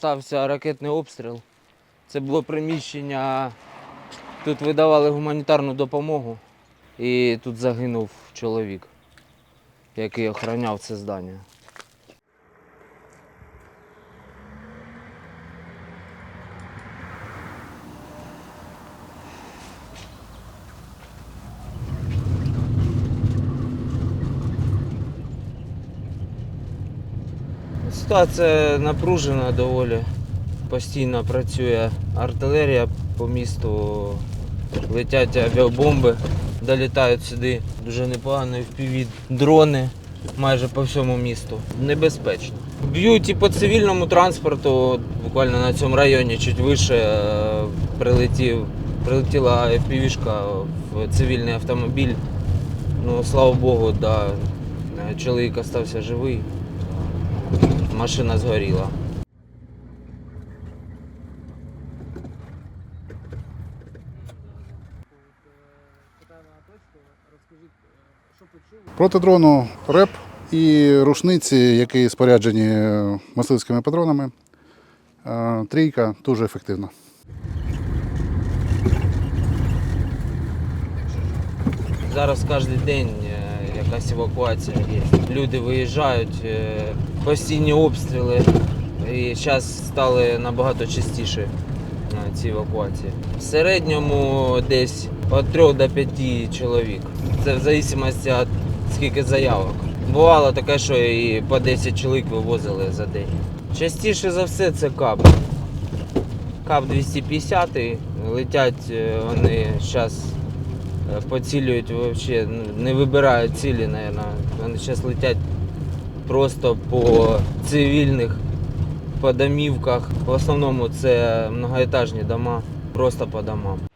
стався ракетний обстріл. Це було приміщення. Тут видавали гуманітарну допомогу. І тут загинув чоловік, який охороняв це здання. Ситуація напружена доволі. Постійно працює артилерія по місту, летять авіабомби, долітають сюди дуже непогано впіві дрони майже по всьому місту. Небезпечно. Б'ють і по цивільному транспорту, буквально на цьому районі, чуть вище е, прилетів, прилетіла FPV-шка в цивільний автомобіль. Ну, слава Богу, да, е, чоловік остався живий машина згоріла. Проти дрону РЕП і рушниці, які споряджені мисливськими патронами. Е, Трійка дуже ефективна. Зараз кожен день е, якась евакуація є. Люди виїжджають, е, постійні обстріли. І зараз стали набагато частіше е, ці евакуації. В середньому десь від 3 до 5 чоловік. Це в залежності від скільки заявок. Бувало таке, що і по 10 чоловік вивозили за день. Частіше за все це кап. Кап 250 летять е, вони зараз поцілюють вообще, ну, не вибирають цілі, наверное. Вони зараз летять просто по цивільних, по домівках. В основному це многоетажні дома, просто по домам.